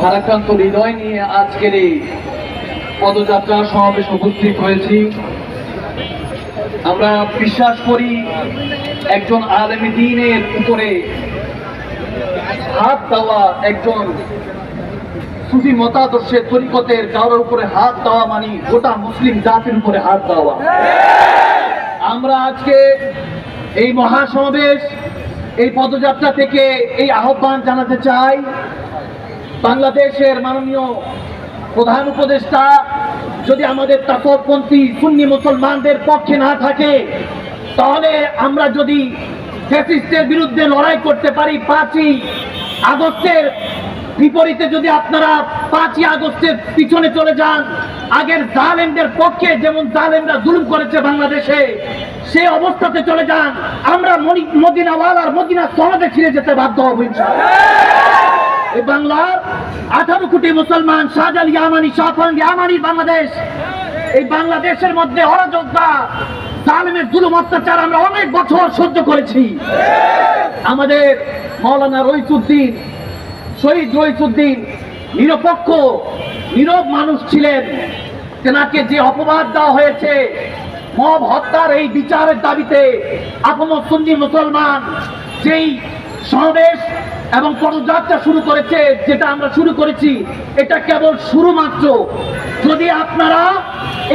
ভারাক্রান্ত হৃদয় নিয়ে আজকের এই পদযাত্রা সমাবেশ উপস্থিত হয়েছি। আমরা বিশ্বাস করি, একজন আলেমী দিনের উপরে হাত দেওয়া একজন সুফি মতাদর্শের তরিকতের কারোর উপরে হাত দেওয়া মানে গোটা মুসলিম জাতির উপরে হাত দেওয়া। আমরা আজকে এই মহাসমাবেশ, এই পদযাত্রা থেকে এই আহ্বান জানাতে চাই বাংলাদেশের মাননীয় প্রধান উপদেষ্টা, যদি আমাদের তাপপন্থী সুন্নি মুসলমানদের পক্ষে না থাকে, তাহলে আমরা যদি ফ্যাসিস্টের বিরুদ্ধে লড়াই করতে পারি পাঁচই আগস্টের বিপরীতে, যদি আপনারা পাঁচই আগস্টের পিছনে চলে যান, আগের জালেমদের পক্ষে যেমন জালেমরা জুলুম করেছে বাংলাদেশে, সে অবস্থাতে চলে যান, আমরা মদিনাওয়ালার মদিনা সনদে ফিরে যেতে বাধ্য হব। বাংলার আঠারো কোটি মুসলমান শাহজাল ইয়ামানি শাহফান ইয়ামানি বাংলাদেশ। এই বাংলাদেশের মধ্যে অরাজকতা জালেমের জুলুম, অত্যাচার আমরা অনেক বছর সহ্য করেছি। আমাদের মৌলানা রইসুদ্দিন, শহীদ রইসুদ্দিন নিরপেক্ষ, নীরব মানুষ ছিলেন। তেনাকে যে অপবাদ দেওয়া হয়েছে, মব হত্যার এই বিচারের দাবিতে আপন সুন্নি মুসলমান যেই সমাবেশ এবং পদযাত্রা শুরু করেছে, যেটা আমরা শুরু করেছি, এটা কেবল শুরু মাত্র যদি আপনারা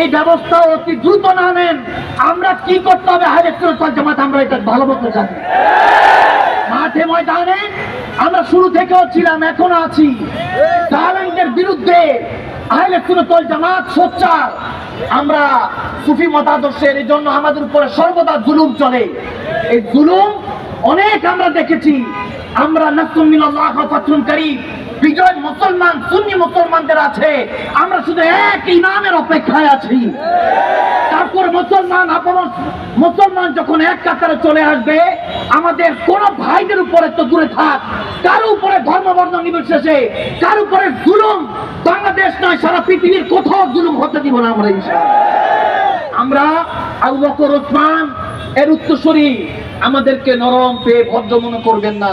এই ব্যবস্থা অতি দ্রুত না নেন, আমরা কি করতে হবে? হাজার জামাত, আমরা এটা ভালো মতো জানি। মাঠে ময়দানে আমরা শুরু থেকেও ছিলাম, এখনও আছি। জালেমদের বিরুদ্ধে সোচ্চার। আমরা সুফি মতাদর্শের এই জন্য আমাদের উপরে সর্বদা জুলুম চলে। এই জুলুম অনেক আমরা দেখেছি। আমরা নাসুম মিনাল্লাহ ওয়া ফাতহুন কারীম। বিজয় মুসলমান, সুন্নি মুসলমানদের আছে। আমরা শুধু এক ইমামের অপেক্ষায় আছি। তারপর মুসলমান, আপন মুসলমান যখন এক কাতারে চলে আসবে, আমাদের কোন ভাইদের উপরে তো দূরে থাক। কারও উপরে ধর্মবর্ণ নির্বিশেষে কার উপরে জুলুম? বাংলাদেশ নয়, সারা পৃথিবীর কোথাও জুলুম হতে দিব না আমরা। আমরা আবু বকর, ওসমান এর উত্তরসূরি আমাদেরকে নরম পেয়ে ভদ্র মনে করবেন না।